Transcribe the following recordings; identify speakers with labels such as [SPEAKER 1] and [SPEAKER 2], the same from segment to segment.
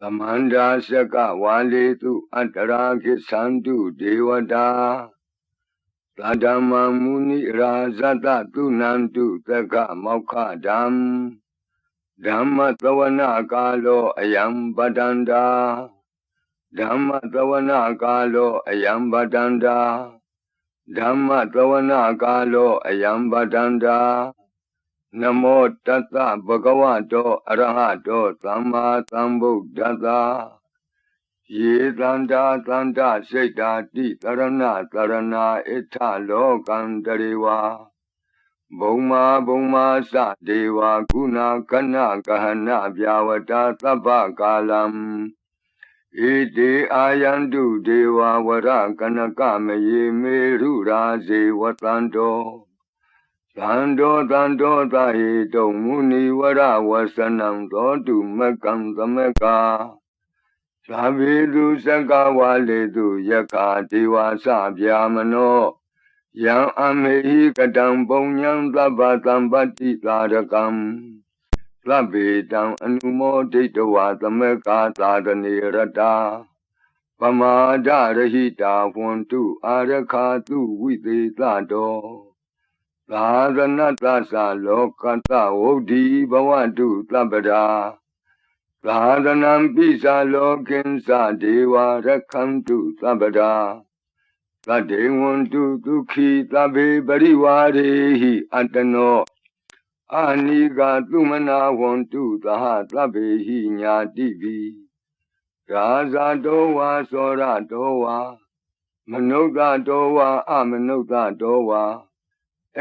[SPEAKER 1] သမန္တာစကဝါလေတုအတရာကိသန္တုဒေဝတာသဒ္ဓမ္မမုနိရာဇတတုနန္တုသက္ကမောက္ခဓမ္မဓမ္မသဝနာကာလောအယံပတန္တာဓမ္မသဝနာကာလောအယံပတန္တာဓမ္မသဝနာကာလောအယံပတန္တာ နမောတတ္တဗဂဝတောအရဟတောသမ္မာသမ္ဗုဒ္ဓတ္တယေတန္တာတန္တစိတ်တာတိတရဏတရဏဣထလောကံတရေဝါဘုံမာဘုံမာသဒေဝကုဏကနကဟနဗျာဝတာသဗ္ဗကာလံဣတိအာယန္တုဒေဝဝရကနကမယေမေရုရာဇေဝတန္တော သန္တောသန္တောသဟိတုံမုနိဝရဝဆနံသောတုမကံသမကာသာဝေတုစကဝါလေတုယက္ခာဒေဝသဗျာမနောယံအမေဟိကတံပုံညံသဗ္ဗသံပတ္တိသာရကံသဗ္ဗေတံအနုမောဒိတဝါသမကာသာရဏေရတာပမာဒရဟိတာဝန္တုအာရခာတုဝိသေသတော သာသနတသလောကတဝုဒ္ဓီဘဝတုသဗ္ဗရာသာသနံပိစာလောကင်္စဒေဝရခန္တုသဗ္ဗရာသတ္တေဝန္တုဒုက္ခိသဗ္ဗေပရိဝါရေဟိအတနောအာနိကသုမနာဝန္တုသဟသဗ္ဗေဟိညာတိပိရာဇာတောဝါသောရတောဝါမနုဿတောဝါအမနုဿတောဝါ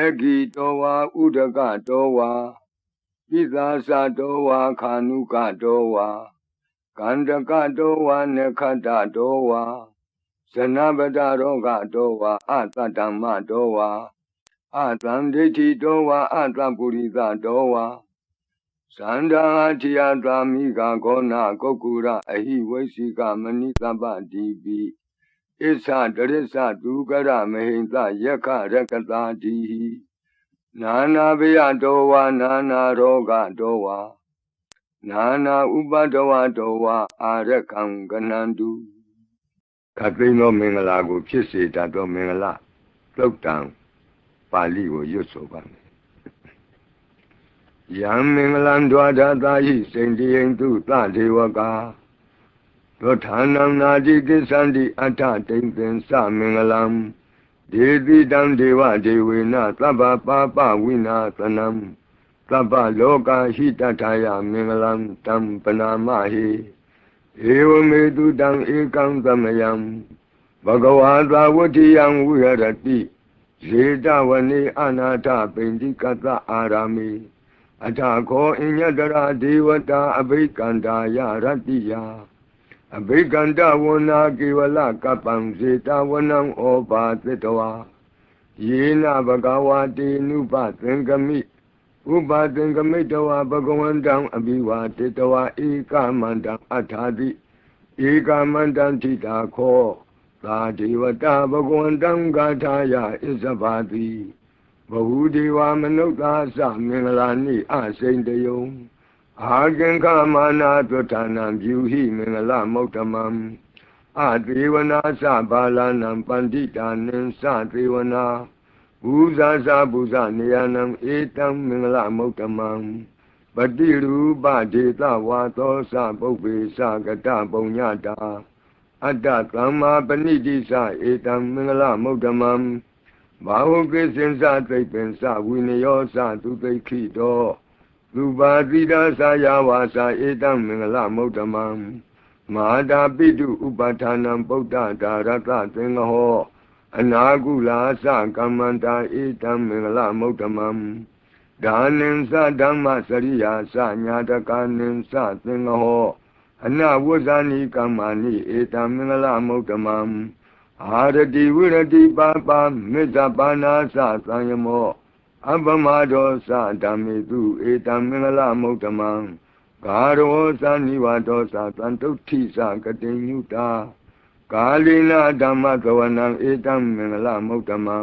[SPEAKER 1] အဂိတောဝါဥဒကတောဝါပိသာသတောဝါခာနုကတောဝါကန္တကတောဝါနခတတောဝါဇနပတရောဂတောဝါအတတ္တမတောဝါအတံဒိဋ္ဌိတောဝါအတပုရိသတောဝါသန္တာတိယသာမိကဂောနာကုတ်ကူရအဟိဝိသိကမဏိတပ္ပတိပိ ဣသတရိစ္ဆဒုကရမဟိတယက္ခရကတာတိနာနာဘယတောဝါနာနာရောဂတောဝါနာနာဥပဒဝတောဝါအာရကံကနန္တုခသိန်းသောမင်္ဂလာကို ဖြစ်စေတတ်သောမင်္ဂလာသုတ်တံပါဠိကိုရွတ်ဆိုပါမယ်ယံမင်္ဂလံဒွါဒတာဟိစိန်တိယံတုသဒေဝကာ သောဌာနံနာတိကိသန္တိအထတိန်သင်္စမင်္ဂလံဒေတိတံဒေဝဒေဝေနသဗ္ဗပါပဝိနာသနံသဗ္ဗလောကဟိတထာယမင်္ဂလံတံပနာမဟိဧဝမေတုတံဧကံသမယံဘဂဝါသာဝတ္တိယံဝိဟရတိဇေတဝနေအနာထပိန္တိကတအာရာမိအထာခောအညတရာဒေဝတာအဘိကန္တာယရတ္တိယ အဘိကန္တဝနာကေဝလကပ္ပံဇေတဝနံဩပါသတ္တဝါယေနဘဂဝါတေနုပသင်္ကမိဥပါသင်္ကမိတဝါဘဂဝန္တံအဘိဝါတေတဝါဧကမန္တံအထာတိဧကမန္တံထိတာခောသာဒေဝတာဘဂဝန္တံဂါထာယဣဇဘာတိဘဟုဒေဝမနုဿာသမင်္ဂလာနိအစိန်တယုံ အာကင်္ခမာနာသုဌာနံဗျူဟိမင်္ဂလမௌတမံအသေဝနာသဘာလနံပန္တိတာနင်္စသေဝနာဘူဇာဇာဘူဇနေယနံဧတံမင်္ဂလမௌတမံပတိရူပဒေသဝါသောသပုပ္ပေသကတပုံညတာအတ္တသမ္မာပဏိတိသဧတံမင်္ဂလမௌတမံဘာဟုကိစင်္စသိပ္ပင်္စဝိနယောသသူသိခိတော သုပါတိတာသာယဝါစာဧတံမင်္ဂလမௌတမံမဟာတာပိတုဥပဌာနံပုဒ္ဒဒါရတသင်္ဃဟောအနာကုလာသကမ္မန္တာဧတံမင်္ဂလမௌတမံဒါနင်္စဓမ္မစရိယာသညာတကနင်္စသင်္ဃဟောအနဝဇာနိကမ္မာနိဧတံမင်္ဂလမௌတမံအာရတိဝိရတိပါပါမေတ္တပါဏာသသံယမော အပမဒောသဓမ္မေတုဧတံမင်္ဂလမௌတမံဂါရောသနိဝါဒောသသံတုဋ္ဌိသကတိညုတာကာလိနာဓမ္မသဝနံဧတံမင်္ဂလမௌတမံ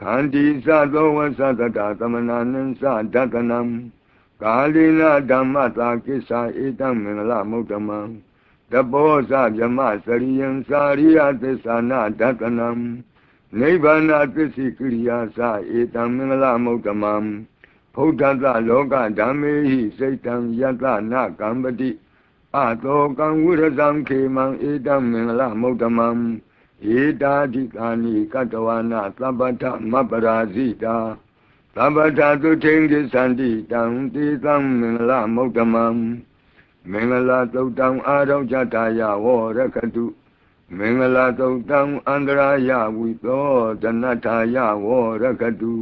[SPEAKER 1] ခန္တီသသောဝသတ္တသမနာနံသဒတနံ ကာလိနာဓမ္မသာကိစ္ဆာဧတံမင်္ဂလမௌတမံတဘောဇဗြမစရိယံစာရိယသစ္စာနာဒတနံ နိဗ္ဗာနသစ္စိကိရိယာသာဧတံမင်္ဂလမௌတမံဘုဒ္ဓတလောကဓမ္မေဟိစိတ်တံယတနာကံပတိအတောကံဝိရဇံခေမံဧတံမင်္ဂလမௌတမံဧတာဓိကာနိကတဝနာသဗ္ဗထမပ္ပရာဇိတာသဗ္ဗထသုထိန်ကိသန္တိတံတိသံမင်္ဂလမௌတမံမင်္ဂလာသုတ်တံအာရောဇတယဝရကတု မင်္ဂလာသုတ်တံအန္တရာယဝိသောတနထာယဝရကတု